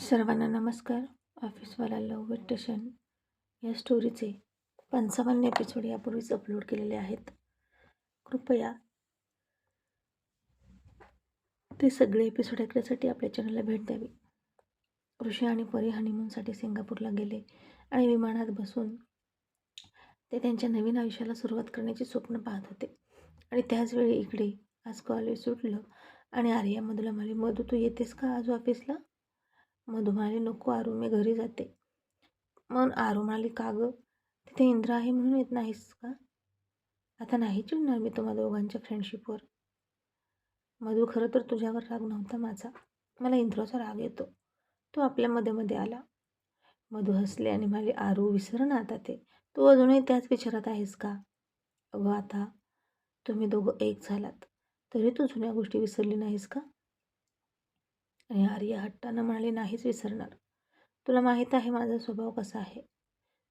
सर्वांना नमस्कार. ऑफिसवाला लव स्टेशन या स्टोरीचे पंचावन्न एपिसोड यापूर्वीच अपलोड केलेले आहेत. कृपया ते सगळे एपिसोड ऐकण्यासाठी आपल्या चॅनलला भेट द्यावी. ऋषी आणि परी हनीमूनसाठी सिंगापूरला गेले आणि विमानात बसून ते त्यांच्या नवीन आयुष्याला सुरुवात करण्याचे स्वप्न पाहत होते. आणि त्याचवेळी इकडे आज कॉलेज सुटलं आणि आर्या मला म्हणाली मधू तू येतेस का आज ऑफिसला मधू म्हणाली नको आरू मी घरी जाते. मग आरू म्हणाली का गं? तिथे इंद्र आहे म्हणून येत नाहीस का? आता नाही चिडणार मी तुम्हा दोघांच्या फ्रेंडशिपवर मधू खरं तर तुझ्यावर राग नव्हता माझा. मला इंद्राचा राग येतो. तो आपल्या मध्ये मध्ये आला. मधू हसले आणि म्हणाले आरू विसर ना आता ते. तू अजूनही त्याच विचारात आहेस का? अगं आता तुम्ही दोघं एक झालात. तरी तू जुन्या गोष्टी विसरली नाहीस का? आणि आर्या हट्टानं म्हणाले नाहीच विसरणार. तुला माहीत आहे माझा स्वभाव कसा आहे?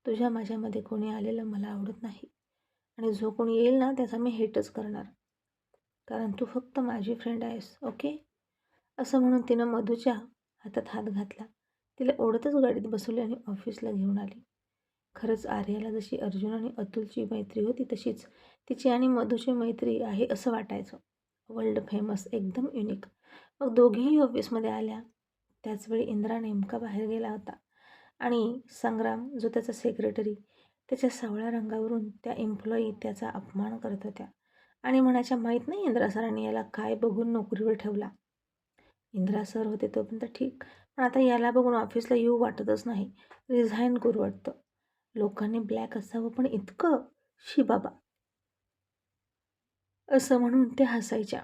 तुझ्या माझ्यामध्ये कोणी आलेलं मला आवडत नाही. आणि जो कोणी येईल ना त्याचा मी हेटच करणार. कारण तू फक्त माझी फ्रेंड आहेस ओके असं म्हणून तिनं मधूच्या हातात हात घातला. तिला ओढतच गाडीत बसवली आणि ऑफिसला घेऊन आली. खरंच आर्याला जशी अर्जुन आणि अतुलची मैत्री होती तशीच तिची आणि मधूची मैत्री आहे असं वाटायचं. वर्ल्ड फेमस एकदम युनिक मग दोघीही ऑफिसमध्ये आल्या. त्याचवेळी इंद्रा नेमका बाहेर गेला होता. आणि संग्राम जो त्याचा सेक्रेटरी त्याच्या सावळ्या रंगावरून त्या एम्प्लॉई त्याचा अपमान करत होत्या. आणि म्हणायच्या माहीत नाही इंद्रा सरांनी याला काय बघून नोकरीवर ठेवला. इंद्रा सर होते तोपर्यंत ठीक पण आता याला बघून ऑफिसला येऊ वाटतच नाही. रिझाईन करू वाटतं लोकांनी ब्लॅक असावं पण इतकं? शी बाबा. असं म्हणून ते हसायच्या.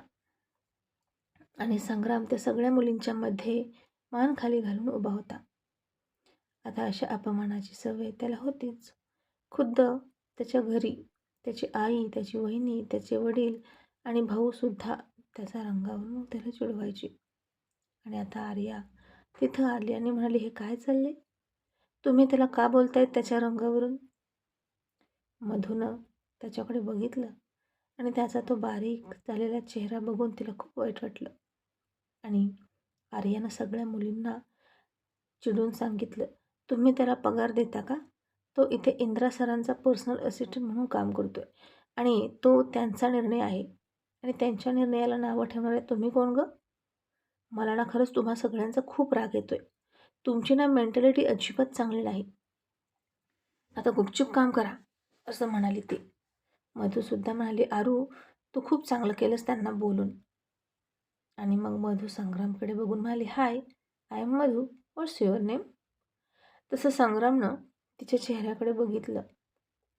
आणि संग्राम त्या सगळ्या मुलींच्या मध्ये मान खाली घालून उभा होता. आता अशा अपमानाची सवय त्याला होतीच. खुद्द त्याच्या घरी त्याची आई त्याची वहिनी त्याचे वडील आणि भाऊसुद्धा त्याचा रंगावरून त्याला चिडवायची. आणि आता आर्या तिथं आली आणि म्हणाली हे काय चालले तुम्ही त्याला का बोलतायत त्याच्या रंगावरून? मधूनं त्याच्याकडे बघितलं आणि त्याचा तो बारीक झालेला चेहरा बघून तिला खूप वाईट वाटलं. आणि आर्यानं सगळ्या मुलींना चिडून सांगितलं तुम्ही त्याला पगार देता का? तो इथे इंद्रा सरांचा पर्सनल असिस्टंट म्हणून काम करतो आहे आणि तो त्यांचा निर्णय आहे. आणि त्यांच्या निर्णयाला नावं ठेवणारे तुम्ही कोण गं? मला ना खरंच तुम्हा सगळ्यांचा खूप राग येतो आहे तुमची ना मेंटॅलिटी अजिबात चांगली नाही. आता गुपचूप काम करा असं म्हणाली ती. मधूसुद्धा म्हणाली आरू तू खूप चांगलं केलंस त्यांना बोलून. आणि मग मधू संग्रामकडे बघून म्हणाली hi I am Madhu what's your name? तसं संग्रामनं तिच्या चेहऱ्याकडे बघितलं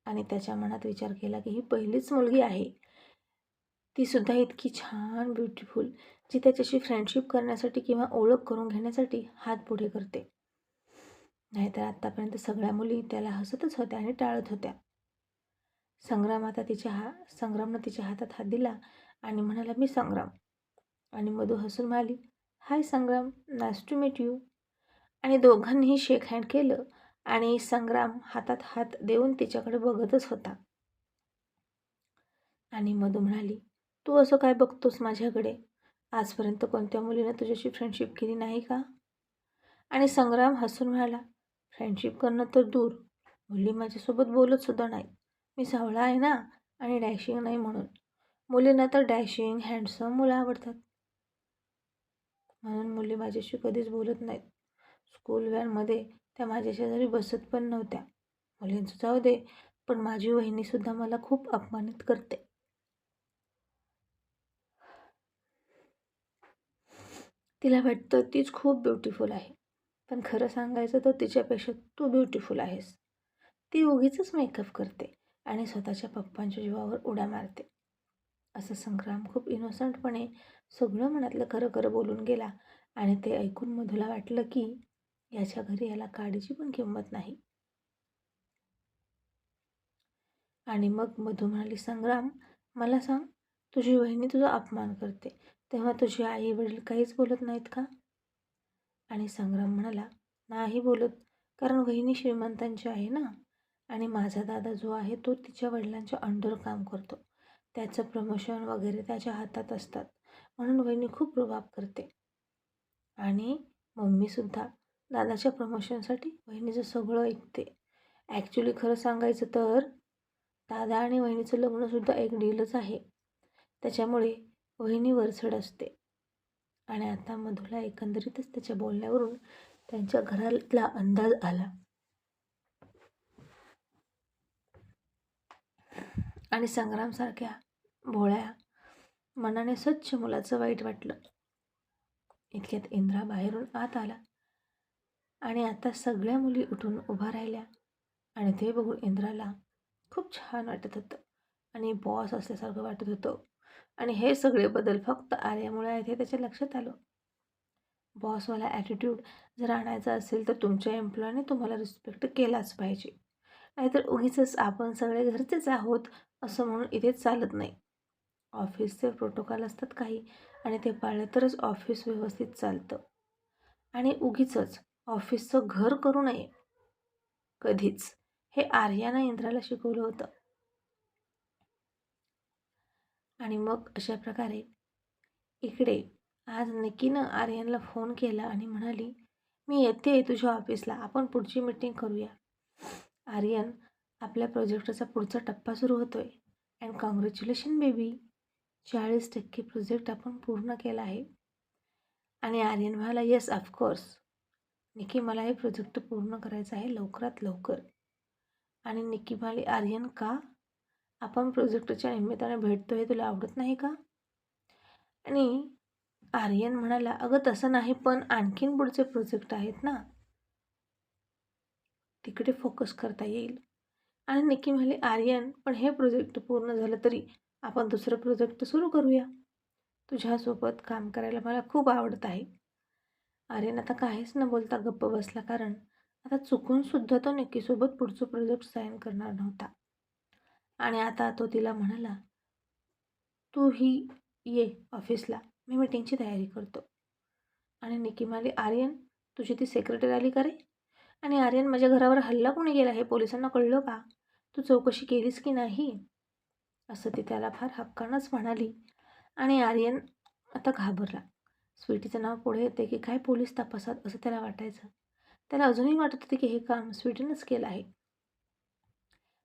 आणि त्याच्या मनात विचार केला की ही पहिलीच मुलगी आहे. तीसुद्धा इतकी छान ब्युटिफुल जी त्याच्याशी फ्रेंडशिप करण्यासाठी किंवा ओळख करून घेण्यासाठी हात पुढे करते. नाहीतर आत्तापर्यंत सगळ्या मुली त्याला हसतच होत्या आणि टाळत होत्या. संग्राम आता तिच्या हा संग्रामनं तिच्या हातात हात दिला आणि म्हणाला मी संग्राम. आणि मधू हसून म्हणाली hi Sangram nice to meet you आणि दोघांनीही शेक हँड केलं आणि संग्राम हातात हात देऊन तिच्याकडे बघतच होता. आणि मधू म्हणाली तू असं काय बघतोस माझ्याकडे? आजपर्यंत कोणत्या मुलीनं तुझ्याशी फ्रेंडशिप केली नाही का? आणि संग्राम हसून म्हणाला फ्रेंडशिप करणं तर दूर. मुली माझ्यासोबत बोलतसुद्धा नाही. मी सावळा आहे ना आणि डॅशिंग नाही म्हणून. मुलींना तर डॅशिंग हँडसम मुलं आवडतात. म्हणून मुली माझ्याशी कधीच बोलत नाहीत. स्कूल व्हॅनमध्ये त्या माझ्या शेजारी बसत पण नव्हत्या. मुलींचं जाऊ दे पण माझी वहिनीसुद्धा मला खूप अपमानित करते. तिला वाटतं तीच खूप ब्युटिफुल आहे. पण खरं सांगायचं तर तिच्यापेक्षा तू ब्युटिफुल आहेस. ती उगीच मेकअप करते आणि स्वतःच्या पप्पांच्या जीवावर उड्या मारते. असं संग्राम खूप इनोसंटपणे सगळं मनातलं खरं खरं बोलून गेला आणि ते ऐकून मधूला वाटलं की याच्या घरी याला काडीची पण किंमत नाही. आणि मग मधू म्हणाली संग्राम मला सांग तुझी बहिणी तुझा अपमान करते तेव्हा तुझी आई वडील काहीच बोलत नाहीत का? आणि संग्राम म्हणाला नाही बोलत कारण वहिनी श्रीमंतांची आहे ना आणि माझा दादा जो आहे तो तिच्या वडिलांच्या अंडर काम करतो. त्याचं प्रमोशन वगैरे त्याच्या हातात असतात. म्हणून वहिनी खूप प्रभाव करते. आणि मम्मीसुद्धा दादाच्या प्रमोशनसाठी वहिनीचं सगळं ऐकते. ॲक्च्युली खरं सांगायचं तर दादा आणि वहिनीचं लग्नसुद्धा एक डीलच आहे. त्याच्यामुळे वहिनी वरचढ असते. आणि आता मधूला एकंदरीतच त्याच्या बोलण्यावरून त्यांच्या घरातला अंदाज आला. आणि संग्रामसारख्या भोळ्या मनाने स्वच्छ मुलाचं वाईट वाटलं. इतक्यात इंद्रा बाहेरून आत आला. आणि आता सगळ्या मुली उठून उभा राहिल्या. आणि ते बघून इंद्राला खूप छान वाटत होतं. आणि बॉस असल्यासारखं वाटत होतं. आणि हे सगळे बदल फक्त आर्यामुळे आहेत हे त्याच्या लक्षात आलं. बॉसवाला ॲटिट्यूड जर आणायचा असेल तर तुमच्या एम्प्लॉयने तुम्हाला रिस्पेक्ट केलाच पाहिजे. नाहीतर उगीच आपण सगळे घरचेच आहोत असं म्हणून इथे चालत नाही. ऑफिसचे प्रोटोकॉल असतात काही आणि ते पाळले तरच ऑफिस व्यवस्थित चालतं. आणि उगीच ऑफिसचं घर करू नये. कधीच. हे आर्यानं इंद्राला शिकवलं होतं. आणि मग अशा प्रकारे इकडे आज निकीनं आर्यनला फोन केला आणि म्हणाली मी येते तुझ्या ऑफिसला. आपण पुढची मीटिंग करूया. आर्यन आपल्या प्रोजेक्टचा पुढचा टप्पा सुरू होतो आहे अँड कॉंग्रॅच्युलेशन बेबी चाळीस टक्के प्रोजेक्ट आपण पूर्ण केला आहे. आणि आर्यन म्हणाला येस ऑफकोर्स निकी मला हे प्रोजेक्ट पूर्ण करायचं आहे लवकरात लवकर. आणि निकी म्हणाली आर्यन का? आपण प्रोजेक्टच्या निमित्ताने भेटतो हे तुला आवडत नाही का? आणि आर्यन म्हणाला अगं तसं नाही पण आणखीन पुढचे प्रोजेक्ट आहेत ना. तिकडे फोकस करता येईल. आणि निकी म्हणाली आर्यन पण हे प्रोजेक्ट पूर्ण झालं तरी आपण दुसरं प्रोजेक्ट सुरू करूया. तुझ्यासोबत काम करायला मला खूप आवडत आहे. आर्यन आता काहीच न बोलता गप्प बसला कारण आता चुकूनसुद्धा तो निकीसोबत पुढचं प्रोजेक्ट साईन करणार नव्हता. आणि आता तो तिला म्हणाला तू ही ये ऑफिसला मी मीटिंगची तयारी करतो. आणि निकी म्हणाली आर्यन तुझी ती सेक्रेटरी आली का रे? आणि आर्यन माझ्या घरावर हल्ला कोणी गेला हे पोलिसांना कळलं का? तू चौकशी केलीस की नाही? असं ती त्याला फार हक्कानंच म्हणाली. आणि आर्यन आता घाबरला. स्वीटीचं नाव पुढे येते की काय पोलीस तपासात असं त्याला वाटायचं. त्याला अजूनही वाटत होते की हे काम स्वीटीनंच केलं आहे.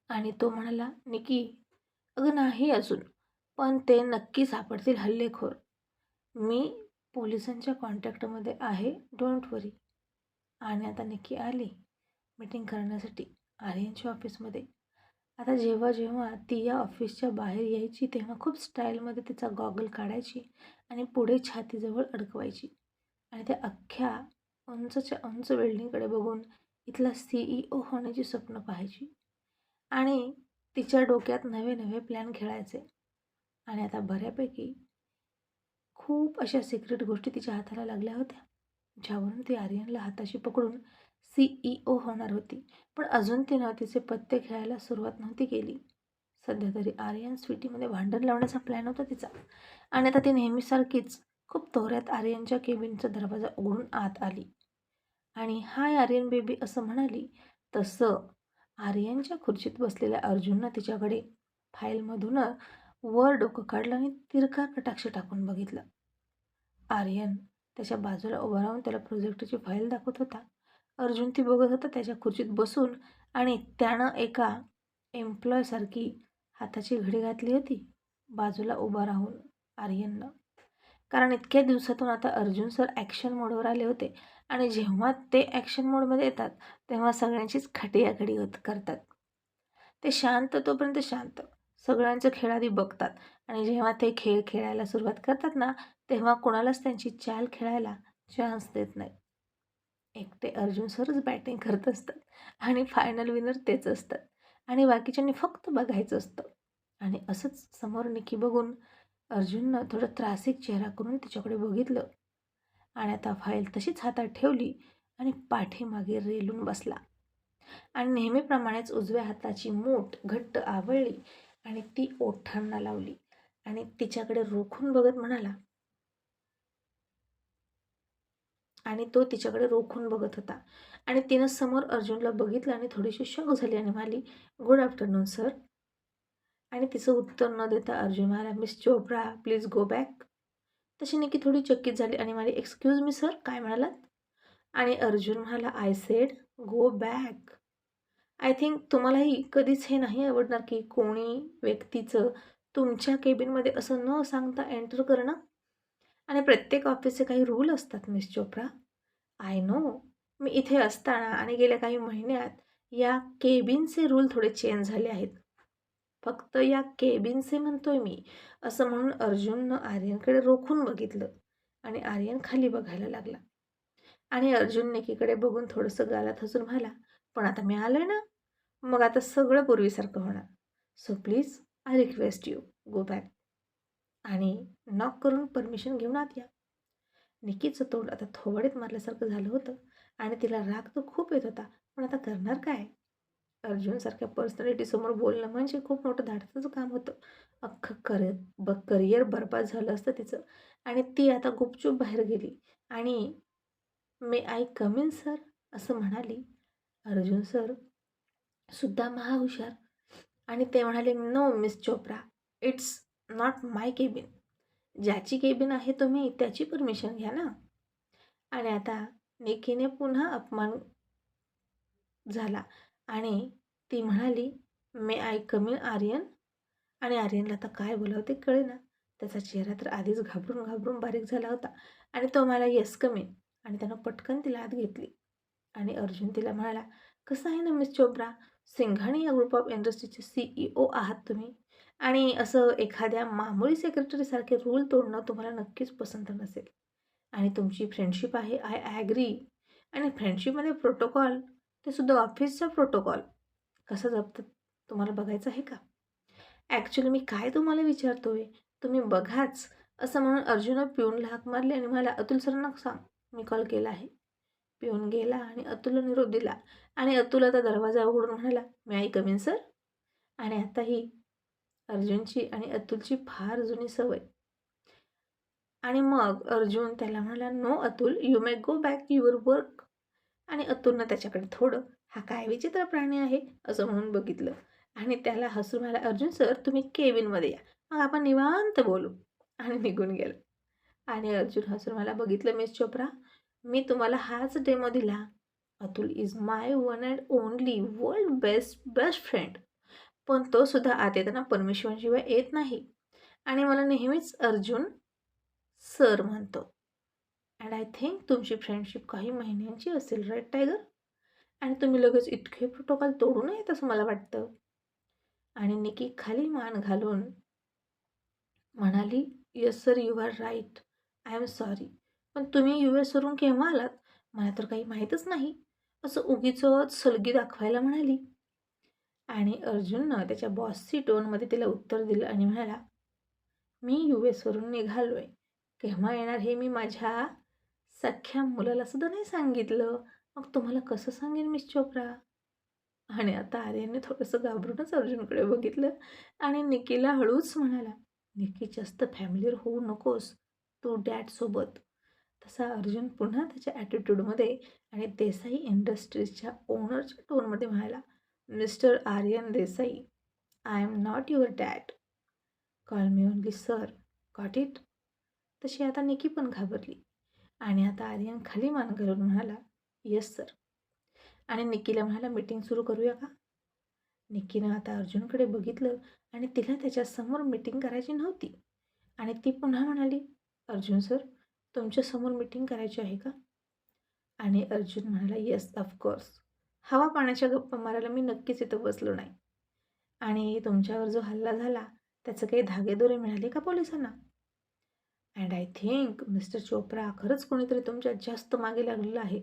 आणि तो म्हणाला निकी अगं नाही अजून पण ते नक्की सापडतील हल्लेखोर. मी पोलिसांच्या कॉन्टॅक्टमध्ये आहे डोंट वरी. आणि आता निकी आली मीटिंग करण्यासाठी आर्यनच्या ऑफिसमध्ये. आता जेव्हा जेव्हा ती या ऑफिसच्या बाहेर यायची तेव्हा खूप स्टाईलमध्ये तिचा गॉगल काढायची आणि पुढे छातीजवळ अडकवायची. आणि त्या अख्ख्या उंचच्या उंच बिल्डिंगकडे बघून इथला सी ई ओ होण्याची स्वप्न पाहायची. आणि तिच्या डोक्यात नवे नवे प्लॅन खेळायचे. आणि आता बऱ्यापैकी खूप अशा सिक्रेट गोष्टी तिच्या हाताला लागल्या होत्या ज्यावरून ती आर्यनला हाताशी पकडून सी ई ओ होणार होती. पण अजून तिनं तिचे पत्ते खेळायला सुरुवात नव्हती केली. सध्या तरी आर्यन स्वीटीमध्ये भांडण लावण्याचा प्लॅन होता तिचा. आणि आता ती नेहमीसारखीच खूप तोऱ्यात आर्यनच्या केबिनचा दरवाजा उघडून आत आली. आणि हाय आर्यन बेबी असं म्हणाली तसं आर्यनच्या खुर्चीत बसलेल्या अर्जुननं तिच्याकडे फाईलमधून वर डोकं काढलं आणि तिरका कटाक्ष टाकून बघितलं. आर्यन त्याच्या बाजूला उभं राहून त्याला प्रोजेक्टची फाईल दाखवत होता. अर्जुन ती बघत होता त्याच्या खुर्चीत बसून आणि त्यानं एका एम्प्लॉयसारखी हाताची घडी घातली होती बाजूला उभा राहून आर्यननं. कारण इतक्या दिवसातून आता अर्जुन सर ॲक्शन मोडवर आले होते आणि जेव्हा ते ॲक्शन मोडमध्ये येतात तेव्हा सगळ्यांचीच खटियाखडी होत करतात. ते शांत तोपर्यंत शांत. सगळ्यांचं खेळादी बघतात आणि जेव्हा ते खेळ खेळायला सुरुवात करतात ना तेव्हा कोणालाच त्यांची चाल खेळायला चान्स देत नाही एकटे अर्जुन सरच बॅटिंग करत असतात आणि फायनल विनर तेच असतात. आणि बाकीच्यांनी फक्त बघायचं असतं. आणि असंच समोर निकी बघून अर्जुननं थोडं त्रासिक चेहरा करून तिच्याकडे बघितलं. आणि आता फाईल तशीच हातात ठेवली आणि पाठीमागे रेलून बसला. आणि नेहमीप्रमाणेच उजव्या हाताची मूठ घट्ट आवळली आणि ती ओठांना लावली. आणि तिच्याकडे रोखून बघत म्हणाला आणि तो तिच्याकडे रोखून बघत होता. आणि तिनं समोर अर्जुनला बघितलं आणि थोडीशी शॉक झाली आणि म्हणाली गुड आफ्टरनून सर आणि तिचं उत्तर न देता अर्जुन म्हणाला miss Chopra please go back तशी निकी थोडी चकित झाली आणि म्हणाली एक्सक्यूज मी सर काय म्हणालात? आणि अर्जुन म्हणाला I said go back I think तुम्हालाही कधीच हे नाही आवडणार की कोणी व्यक्तीचं तुमच्या केबिनमध्ये असं न सांगता एंटर करणं आणि प्रत्येक ऑफिसचे काही रूल असतात मिस चोप्रा. आय नो मी इथे असताना आणि गेल्या काही महिन्यात या केबिनचे रूल थोडे चेंज झाले आहेत. फक्त या केबिनचे म्हणतोय मी असं म्हणून अर्जुननं आर्यनकडे रोखून बघितलं आणि आर्यन खाली बघायला लागला. आणि अर्जुन निकीकडे बघून थोडंसं गालात हसून म्हणाला पण आता मी आलोय ना? मग आता सगळं पूर्वीसारखं होणार. So please I request you go back आणि नॉक करून परमिशन घेऊन आत या. निकीचं तोंड आता थोबडीत मारल्यासारखं झालं होतं आणि तिला राग तर खूप येत होता पण आता करणार काय? अर्जुनसारख्या पर्सनॅलिटीसमोर बोलणं म्हणजे खूप मोठं धाडसाचं काम होतं. अख्खं कर ब करिअर बरबाद झालं असतं तिचं आणि ती आता गुपचूप बाहेर गेली. आणि मे आय कमिन सर असं म्हणाली. अर्जुन सर सुद्धा महाहुशार आणि ते म्हणाले no miss Chopra it's not my cabin ज्याची केबिन आहे तुम्ही त्याची परमिशन घ्या ना. आणि आता निकीने पुन्हा अपमान झाला आणि ती म्हणाली मे आय कमी आर्यन आणि आर्यनला आता काय बोलावं ते कळे ना त्याचा चेहरा तर आधीच घाबरून घाबरून बारीक झाला होता. आणि तो मला येस कमी आणि त्यानं पटकन तिला आत घेतली. आणि अर्जुन तिला म्हणाला कसं आहे ना मिस चोप्रा सिंघाणी या ग्रुप ऑफ इंडस्ट्रीचे सीईओ आहात तुम्ही. आणि असं एखाद्या मामुळी सेक्रेटरीसारखे रूल तोडणं तुम्हाला नक्कीच पसंत नसेल. आणि तुमची फ्रेंडशिप आहे आय ॲग्री आणि फ्रेंडशिपमध्ये प्रोटोकॉल ते सुद्धा ऑफिसचा प्रोटोकॉल कसं जपतात तुम्हाला बघायचं आहे का? ॲक्च्युली मी काय तुम्हाला विचारतो आहे तुम्ही बघाच. असं म्हणून अर्जुनं पिऊनला हाक मारली आणि मला अतुल सरांना सांग. मी कॉल केला आहे. पिऊन गेला आणि अतुलला निरोप दिला. आणि अतुल आता दरवाजा उघडून म्हणाला मी आई कमीन सर आणि आताही अर्जुनची आणि अतुलची फार जुनी सवय. आणि मग अर्जुन त्याला म्हणाला no Atul you may go back your work आणि अतुलनं त्याच्याकडे थोडं हा काय विचित्र प्राणी आहे असं म्हणून बघितलं. आणि त्याला हसून म्हणाला अर्जुन सर तुम्ही केबिनमध्ये या मग आपण निवांत बोलू. आणि निघून गेलं. आणि अर्जुन हसून मला बघितलं मिस चोप्रा मी तुम्हाला हाच डेमो दिला. Atul is my one and only world best best friend पण तो सुद्धा आत येताना परमेश्वरशिवाय येत नाही. आणि मला नेहमीच अर्जुन सर म्हणतो अँड आय थिंक तुमची फ्रेंडशिप काही महिन्यांची असेल राईट टायगर आणि तुम्ही लगेच इतके प्रोटोकॉल तोडू नयेत असं मला वाटतं. आणि निकी खाली मान घालून म्हणाली yes sir you are right I am sorry पण तुम्ही यू एसवरून केव्हा आलात? मला तर काही माहीतच नाही. असं उगीच सलगी दाखवायला म्हणाली. आणि अर्जुननं त्याच्या बॉसची टोनमध्ये तिला उत्तर दिलं आणि म्हणाला मी यू एसवरून निघालो आहे केव्हा येणार हे मी माझ्या सख्ख्या मुलाला सुद्धा नाही सांगितलं. मग तुम्हाला कसं सांगेन मिस चोप्रा? आणि आता आर्याने थोडंसं घाबरूनच अर्जुनकडे बघितलं आणि निकीला हळूच म्हणाला निकी जास्त फॅमिलीवर होऊ नकोस. तू डॅडसोबत तसा अर्जुन पुन्हा त्याच्या ॲटिट्यूडमध्ये आणि देसाई इंडस्ट्रीजच्या ओनरच्या टोनमध्ये म्हणाला mister Aryan Desai I am not your dad call me only sir got it तशी आता निकी पण घाबरली आणि आता आर्यन खाली मान घालून म्हणाला येस सर आणि निकीला म्हणाला मीटिंग सुरू करूया का? निकीनं आता अर्जुनकडे बघितलं आणि तिला त्याच्यासमोर मीटिंग करायची नव्हती. आणि ती पुन्हा म्हणाली अर्जुन सर तुमच्यासमोर मीटिंग करायची आहे का? आणि अर्जुन म्हणाला येस ऑफकोर्स हवा पाण्याच्या गप्पा मारायला मी नक्कीच इथं बसलो नाही. आणि तुमच्यावर जो हल्ला झाला त्याचं काही धागेदोरे मिळाले का पोलिसांना? And I think mister Chopra खरंच कोणीतरी तुमच्या जास्त मागे लागलेलं आहे.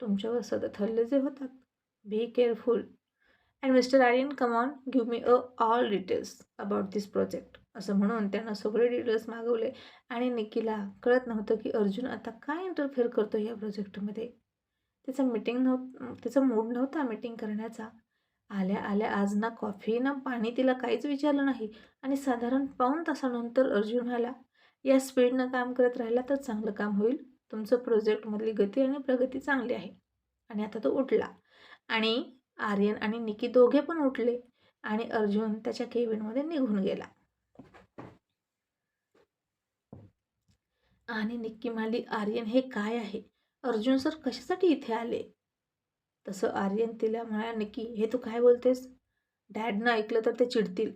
तुमच्यावर सतत हल्ले जे होतात be careful and mister Aryan come on give me a all details about this project असं म्हणून त्यांना सगळे डिटेल्स मागवले. आणि निकीला कळत नव्हतं की अर्जुन आता काय इंटरफेअर करतो या प्रोजेक्टमध्ये तिचा मीटिंग नव्ह तिचा मूड नव्हता मीटिंग करण्याचा. आल्या आल्या आज ना कॉफी ना पाणी तिला काहीच विचारलं नाही. आणि साधारण पाऊण तासानंतर अर्जुन म्हणाला या स्पीडनं काम करत राहिला तर चांगलं काम होईल. तुमचं प्रोजेक्टमधली गती आणि प्रगती चांगली आहे. आणि आता तो उठला. आणि आर्यन आणि निकी दोघे पण उठले. आणि अर्जुन त्याच्या केबिनमध्ये निघून गेला. आणि निक्की म्हणाली आर्यन हे काय आहे? अर्जुन सर कशासाठी इथे आले? तसं आर्यन तिला म्हणाले नक्की हे तू काय बोलतेस? डॅडनं ऐकलं तर ते चिडतील.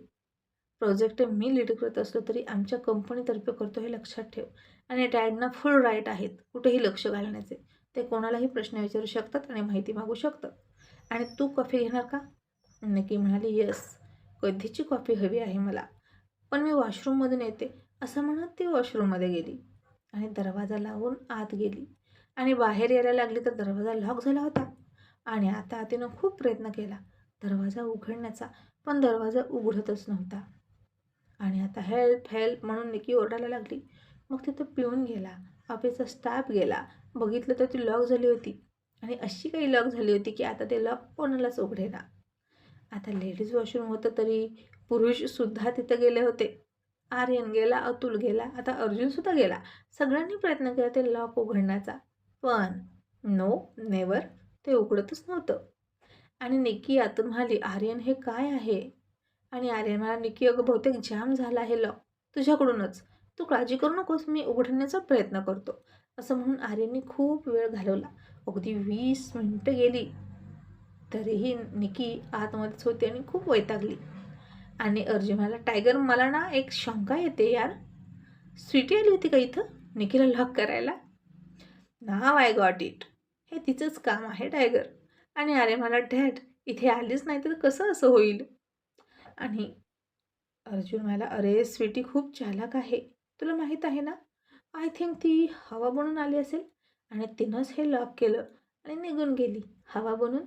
प्रोजेक्ट मी लीड करत असलो तरी आमच्या कंपनीतर्फे करतो हे लक्षात ठेव. आणि डॅडना फुल राईट आहेत. कुठेही लक्ष घालण्याचे. ते कोणालाही प्रश्न विचारू शकतात आणि माहिती मागू शकतात. आणि तू कॉफी घेणार का? नक्की म्हणाली यस कधीची कॉफी हवी आहे मला. पण मी वॉशरूममधून येते. असं म्हणत ती वॉशरूममध्ये गेली आणि दरवाजा लावून आत गेली. आणि बाहेर यायला लागली तर दरवाजा लॉक झाला होता. आणि आता तिनं खूप प्रयत्न केला. दरवाजा उघडण्याचा पण दरवाजा उघडतच नव्हता. आणि आता हेल्प हेल्प म्हणून निकी ओरडायला लागली. मग तिथं पिऊन गेला. ऑफिसचा स्टाफ गेला. बघितलं तर ती लॉक झाली होती. आणि अशी काही लॉक झाली होती की आता ते लॉक कोणालाच उघडेना. आता लेडीज वॉशरूम होतं तरी पुरुषसुद्धा तिथं गेले होते. आर्यन गेला अतुल गेला आता अर्जुनसुद्धा गेला. सगळ्यांनी प्रयत्न केला ते लॉक उघडण्याचा. पण नो नेवर ते उघडतच नव्हतं. आणि निकी आतून म्हणाली आर्यन हे काय आहे? आणि आर्यन मला निकी अगं बहुतेक जाम झाला आहे लॉक तुझ्याकडूनच. तू काळजी करू नकोस मी उघडण्याचा प्रयत्न करतो. असं म्हणून आर्यनने खूप वेळ घालवला. अगदी वीस मिनटं गेली. तरीही निकी आतमध्येच होती आणि खूप वैतागली. आणि अर्जुनाला टायगर मला ना एक शंका येते यार. स्वीटी आली होती का इथं? निकीला लॉक करायला. नाव आय गॉट इट. हे तिचंच काम आहे टायगर. आणि अरे मला डॅड इथे आलीच नाही तर कसं असं होईल? आणि अर्जुन मला अरे स्वीटी खूप चालक आहे. तुला माहीत आहे ना? आय थिंक ती हवा बनून आली असेल. आणि तिनंच हे लॉक केलं आणि निघून गेली. हवा बनून?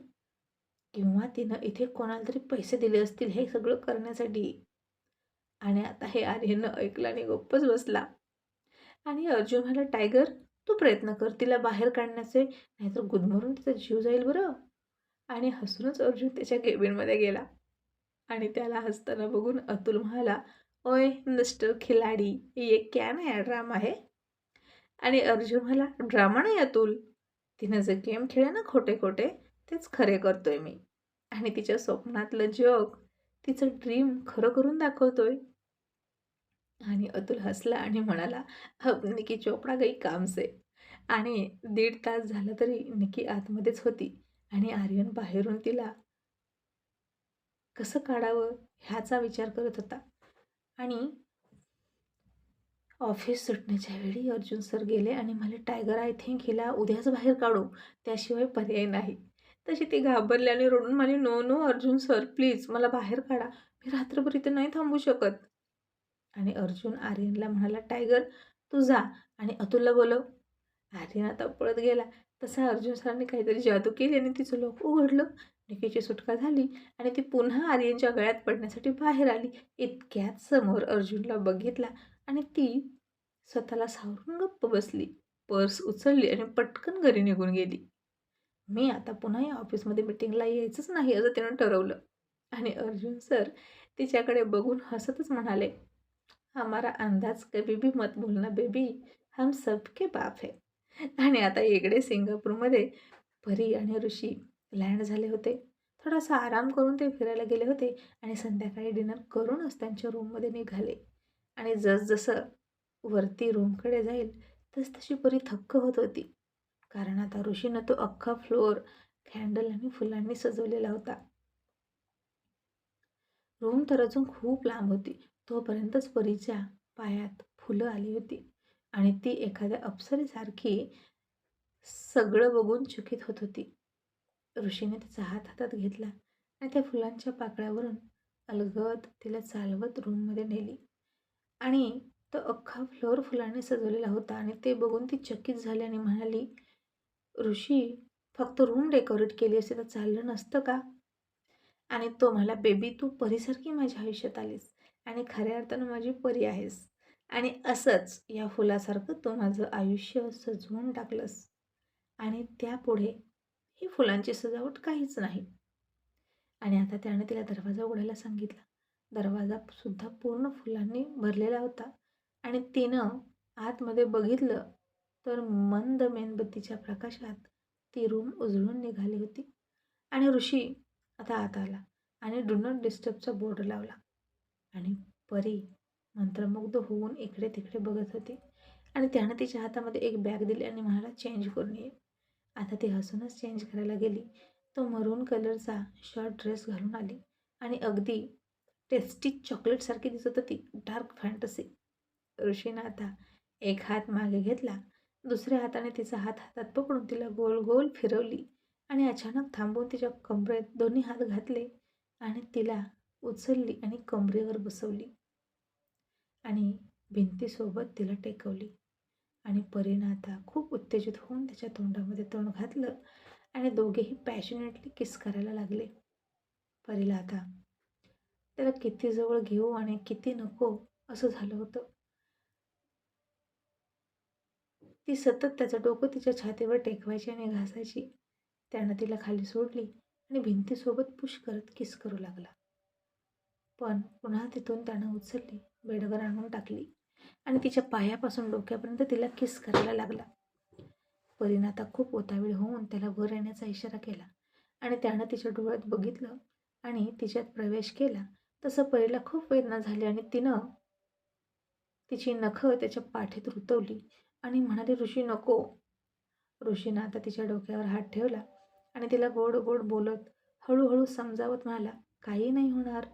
किंवा तिनं इथे कोणाला तरी पैसे दिले असतील हे सगळं करण्यासाठी? आणि आता हे आर्यनं ऐकलं आणि गप्पच बसला. आणि अर्जुन म्हणाला टायगर तू प्रयत्न कर तिला बाहेर काढण्याचे नाहीतर गुदमरून तिचा जीव जाईल बरं. आणि हसूनच अर्जुन त्याच्या केबिनमध्ये गेला. आणि त्याला हसताना बघून अतुल म्हणाला ओय मिस्टर खिलाडी ये क्या नया ड्रामा आहे आणि अर्जुन म्हणाला ड्रामा नाही अतुल. तिनं जे गेम खेळे ना खोटे खोटे तेच खरे करतोय मी. आणि तिच्या स्वप्नातलं जग तिचं ड्रीम खरं करून दाखवतोय. आणि अतुल हसला आणि म्हणाला अब निकी चोपडा गई काम से आणि दीड तास झाला तरी निकी आतमध्येच होती आणि आर्यन बाहेरून तिला कसं काढावं ह्याचा विचार करत होता. आणि ऑफिस सुटण्याच्या वेळी अर्जुन सर गेले आणि मला टायगर आय थिंक हिला उद्याच बाहेर काढू त्याशिवाय पर्याय नाही. तशी ती घाबरली आणि रडून म्हणाली no no Arjun sir please मला बाहेर काढा. मी रात्रभर इथे नाही थांबू शकत. आणि अर्जुन आर्यनला म्हणाला टायगर तू जा. आणि अतुलला बोलव आर्यन आता पळत गेला. तसा अर्जुन सरांनी काहीतरी जादू केली आणि तिचं लोक उघडलं. निकीची सुटका झाली आणि ती पुन्हा आर्यनच्या गळ्यात पडण्यासाठी बाहेर आली. इतक्यात समोर अर्जुनला बघितला आणि ती स्वतःला सावरून गप्प बसली. पर्स उचलली आणि पटकन घरी निघून गेली. मी आता पुन्हा या ऑफिसमध्ये मिटिंगला यायचंच नाही असं त्यानं ठरवलं. आणि अर्जुन सर तिच्याकडे बघून हसतच म्हणाले हमारा अंदाज कभी भी मत भूलना बेबी। हम सबके बाप है। आणि आता इकडे सिंगापूरमध्ये परी आणि ऋषी लँड झाले होते. थोडासा आराम करून ते फिरायला गेले होते आणि संध्याकाळी डिनर करूनच त्यांच्या रूममध्ये निघाले. आणि जसजसं वरती रूमकडे जाईल तसतशी परी थक्क होत होती. कारण आता ऋषीनं तो अख्खा फ्लोअर कॅन्डल आणि फुलांनी सजवलेला होता. रूम तर अजून खूप लांब होती तोपर्यंतच परीच्या पायात फुलं आली होती. आणि ती एखाद्या अप्सरेसारखी सगळं बघून चकित होत होती. ऋषीने तिचा हात हातात घेतला आणि त्या फुलांच्या पाकळ्यावरून अलगद तिला चालवत रूममध्ये नेली. आणि तो अख्खा फ्लोअर फुलांनी सजवलेला होता आणि ते बघून ती चकित झाली आणि म्हणाली ऋषी फक्त रूम डेकोरेट केली असते तर चाललं नसतं का? आणि तो मला बेबी तू परीसारखी माझ्या आयुष्यात आलीस. आणि खऱ्या अर्थानं माझी परी आहेस. आणि असंच या फुलासारखं तू माझं आयुष्य सजवून टाकलंस. आणि त्यापुढे ही फुलांची सजावट काहीच नाही. आणि आता त्याने तिला दरवाजा उघडायला सांगितला. दरवाजा सुद्धा पूर्ण फुलांनी भरलेला होता. आणि तिनं आतमध्ये बघितलं तर मंद मेणबत्तीच्या प्रकाशात ती रूम उजळून निघाली होती. आणि ऋषी आता आत आला आणि डू नॉट डिस्टर्बचा बोर्ड लावला. आणि परी मंत्रमुग्ध होऊन इकडे तिकडे बघत होती. आणि त्यानं तिच्या हातामध्ये एक बॅग दिली आणि म्हणाला चेंज करून ये. आता ती हसूनच चेंज करायला गेली. तो मरून कलरचा शॉर्ट ड्रेस घालून आली आणि अगदी टेस्टी चॉकलेटसारखी दिसत होती. डार्क फॅन्टसी ऋषीनं आता एक हात मागे घेतला. दुसऱ्या हाताने तिचा हात हातात पकडून तिला गोल गोल फिरवली आणि अचानक थांबून तिच्या कमरेत दोन्ही हात घातले आणि तिला उचलली आणि कमरेवर बसवली. आणि भिंतीसोबत तिला टेकवली. आणि परीनं आता खूप उत्तेजित होऊन त्याच्या तोंडामध्ये तोंड घातलं आणि दोघेही पॅशनेटली किस करायला लागले. परीला आता त्याला किती जवळ घेऊ आणि किती नको असं झालं होतं. ती सतत त्याचं डोकं तिच्या छातीवर टेकवायची आणि घासायची. त्यानं तिला खाली सोडली आणि भिंतीसोबत पुश करत किस करू लागला. पण पुन्हा तिथून त्यानं उचलली बेडवर आणून टाकली आणि तिच्या पायापासून डोक्यापर्यंत तिला किस करायला लागला. परीनं आता खूप ओतावीळ होऊन त्याला वर येण्याचा इशारा केला आणि त्यानं तिच्या डोळ्यात बघितलं आणि तिच्यात प्रवेश केला. तसं परीला खूप वेदना झाली आणि तिनं तिची नखं त्याच्या पाठीत रुतवली आणि म्हणाली ऋषी नको. ऋषीनं आता तिच्या डोक्यावर हात ठेवला आणि तिला गोड गोड बोलत हळूहळू समजावत म्हणाला काही नाही होणार.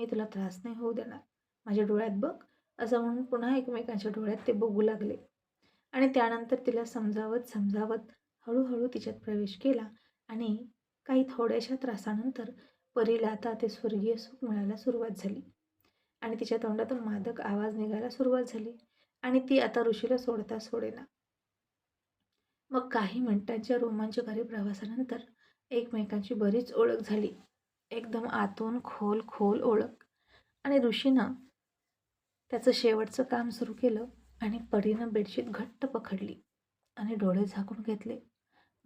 मी तुला त्रास नाही होऊ देणार. माझ्या डोळ्यात बघ. असं म्हणून पुन्हा एकमेकांच्या डोळ्यात ते बघू लागले. आणि त्यानंतर तिला समजावत समजावत हळूहळू तिच्यात प्रवेश केला आणि काही थोड्याशा त्रासानंतर परीला आता ते स्वर्गीय सुख मिळायला सुरुवात झाली. आणि तिच्या तोंडातून मादक आवाज निघायला सुरुवात झाली आणि ती आता ऋषीला सोडता सोडेना. मग काही मिनिटांच्या रोमांचकारी प्रवासानंतर एकमेकांची बरीच ओळख झाली. एकदम आतून खोल खोल ओळख. आणि ऋषीनं त्याचं शेवटचं काम सुरू केलं आणि परीनं बेडशीट घट्ट पकडली आणि डोळे झाकून घेतले.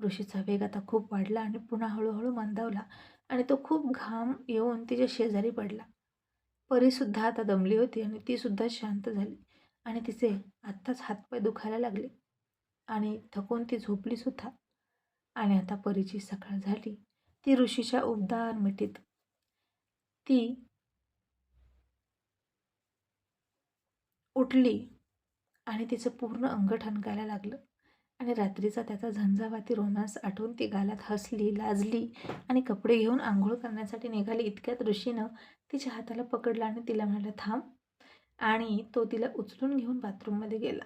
ऋषीचा वेग आता खूप वाढला आणि पुन्हा हळूहळू मंदावला आणि तो खूप घाम येऊन तिच्या शेजारी पडला. परीसुद्धा आता दमली होती आणि तीसुद्धा शांत झाली आणि तिचे आत्ताच हातपाय दुखायला लागले. आणि थकून ती झोपलीसुद्धा आणि आता परीची सकाळ झाली. ती ऋषीच्या उबदार मिठीत. ती उठली आणि तिचं पूर्ण अंग ठणकायला लागलं आणि रात्रीचा त्याचा झंझावाती रोमांस आठवून ती गालात हसली लाजली आणि कपडे घेऊन आंघोळ करण्यासाठी निघाली. इतक्यात ऋषीनं तिच्या हाताला पकडलं आणि तिला म्हणालं थांब. आणि तो तिला उचलून घेऊन बाथरूममध्ये गेला.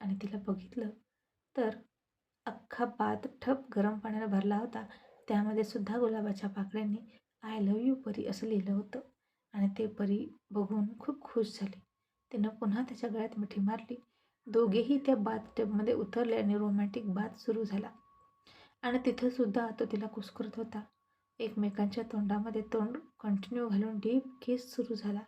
आणि तिला बघितलं तर अख्खा बात ठप गरम पाण्यानं भरला होता. त्यामध्ये सुद्धा गुलाबाच्या पाकळ्यांनी आय लव यू परी असं लिहिलं होतं. आणि ते परी बघून खूप खुश झाली. तिनं पुन्हा त्याच्या गळ्यात मिठी मारली. दोघेही त्या बाथ टबमध्ये उतरले आणि रोमॅन्टिक बाथ सुरू झाला. आणि तिथंसुद्धा तो तिला कुसकरत होता. एकमेकांच्या तोंडामध्ये तोंड कंटिन्यू घालून डीप केस सुरू झाला.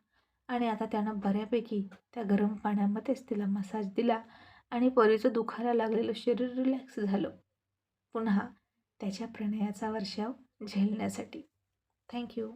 आणि आता त्यानं बऱ्यापैकी त्या गरम पाण्यामध्येच तिला मसाज दिला आणि परीचं दुखायला लागलेलं शरीर रिलॅक्स झालं. पुन्हा त्याच्या प्रणयाचा वर्षाव झेलण्यासाठी. थँक्यू